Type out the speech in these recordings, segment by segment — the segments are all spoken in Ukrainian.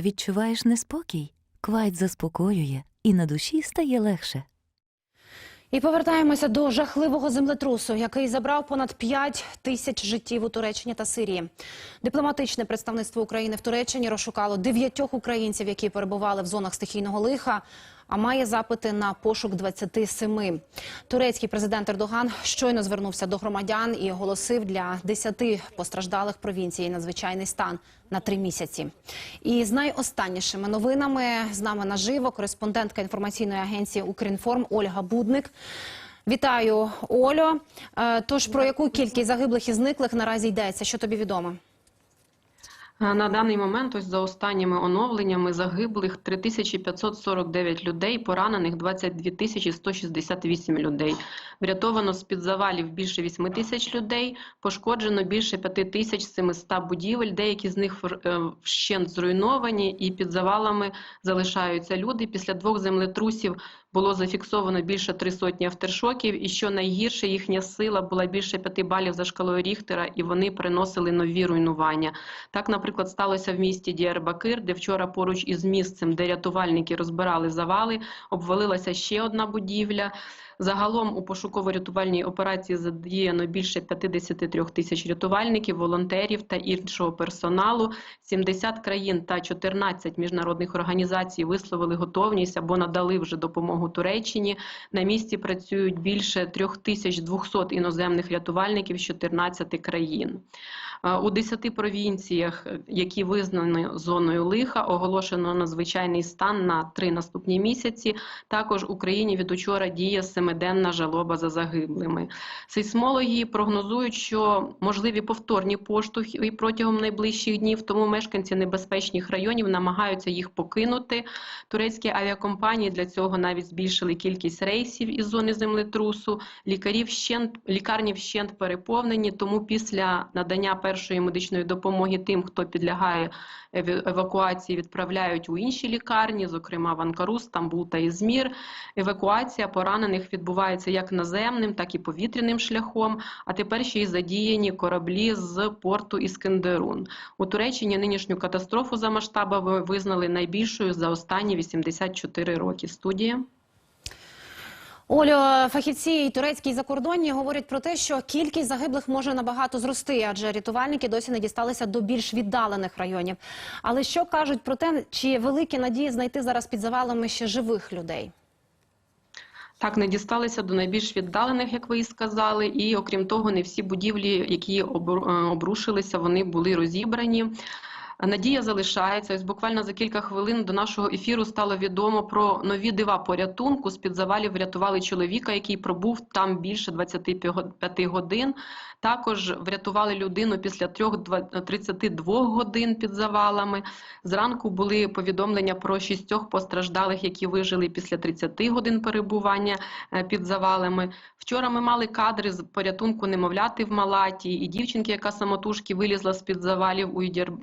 Відчуваєш неспокій? Квайт заспокоює, і на душі стає легше. І повертаємося до жахливого землетрусу, який забрав понад 5 тисяч життів у Туреччині та Сирії. Дипломатичне представництво України в Туреччині розшукало дев'ятьох українців, які перебували в зонах стихійного лиха, а має запити на пошук 27. Турецький президент Ердоган щойно звернувся до громадян і оголосив для 10 постраждалих провінцій надзвичайний стан на три місяці. І з найостаннішими новинами з нами наживо кореспондентка інформаційної агенції Укрінформ Ольга Будник. Вітаю, Олю. Е, Тож про яку кількість загиблих і зниклих наразі йдеться? Що тобі відомо? На даний момент, ось за останніми оновленнями, загиблих 3549 людей, поранених 22 тисячі 168 людей. Врятовано з-під завалів більше 8 тисяч людей, пошкоджено більше 5700 будівель, деякі з них е, вщент зруйновані і під завалами залишаються люди. Після двох землетрусів було зафіксовано більше три сотні автершоків, і що найгірше, їхня сила була більше 5 балів за шкалою Ріхтера, і вони приносили нові руйнування. Так, наприклад, сталося в місті Діарбакир, де вчора поруч із місцем, де рятувальники розбирали завали, обвалилася ще одна будівля. Загалом у пошуково-рятувальній операції задіяно більше 53 тисяч рятувальників, волонтерів та іншого персоналу. 70 країн та 14 міжнародних організацій висловили готовність або надали вже допомогу Туреччині. На місці працюють більше 3200 іноземних рятувальників з 14 країн. Е, У 10 провінціях, які визнані зоною лиха, оголошено надзвичайний стан на три наступні місяці. Також Україні від учора діє семиденна жалоба за загиблими. Сейсмологи прогнозують, що можливі повторні поштовхи протягом найближчих днів, тому мешканці небезпечних районів намагаються їх покинути. Турецькі авіакомпанії для цього навіть збільшили кількість рейсів із зони землетрусу. Лікарі вщент, лікарні вщент переповнені, тому після надання першої медичної допомоги тим, хто підлягає евакуації, відправляють у інші лікарні, зокрема в Анкару, Стамбул та Ізмір. Евакуація поранених відбувається як наземним, так і повітряним шляхом. А тепер ще й задіяні кораблі з порту Іскендерун. У Туреччині нинішню катастрофу за масштабами визнали найбільшою за останні 84 роки. Студія. Олю, фахівці і турецькі і закордонні говорять про те, що кількість загиблих може набагато зрости, адже рятувальники досі не дісталися до більш віддалених районів. Але що кажуть про те, чи великі надії знайти зараз під завалами ще живих людей? Так, не дісталися до найбільш віддалених, як ви і сказали, і окрім того, не всі будівлі, які е, обрушилися, вони були розібрані. Надія залишається. Ось буквально за кілька хвилин до нашого ефіру стало відомо про нові дива порятунку. З під завалів врятували чоловіка, який пробув там більше 25 годин. Також врятували людину після 3-32 годин під завалами. Зранку були повідомлення про шістьох постраждалих, які вижили після 30 годин перебування е, під завалами. Вчора ми мали кадри з порятунку немовляти в Малаті і дівчинки, яка самотужки вилізла з під завалів у Діар-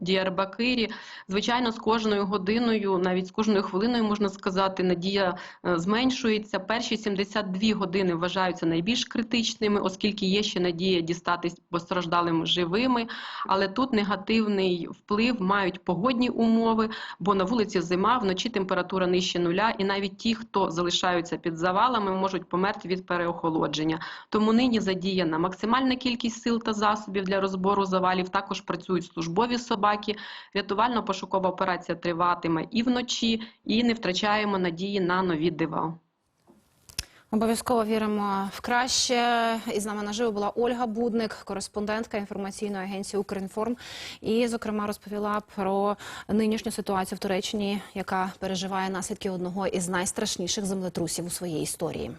Діарбакирі. Звичайно, з кожною годиною, навіть з кожною хвилиною, можна сказати, надія е, зменшується. Перші 72 години вважаються найбільш критичними, оскільки є ще надія дістатись постраждалим живими. Але тут негативний вплив мають погодні умови, бо на вулиці зима, вночі температура нижче нуля, і навіть ті, хто залишаються під завалами, можуть померти від переохолодження. Тому нині задіяна максимальна кількість сил та засобів для розбору завалів. Також працюють службові собаки. Рятувально-пошукова операція триватиме і вночі, і не втрачаємо надії на нові дива. Обов'язково віримо в краще. І з нами наживо була Ольга Будник, кореспондентка інформаційної агенції Укрінформ. І, зокрема, розповіла про нинішню ситуацію в Туреччині, яка переживає наслідки одного із найстрашніших землетрусів у своїй історії.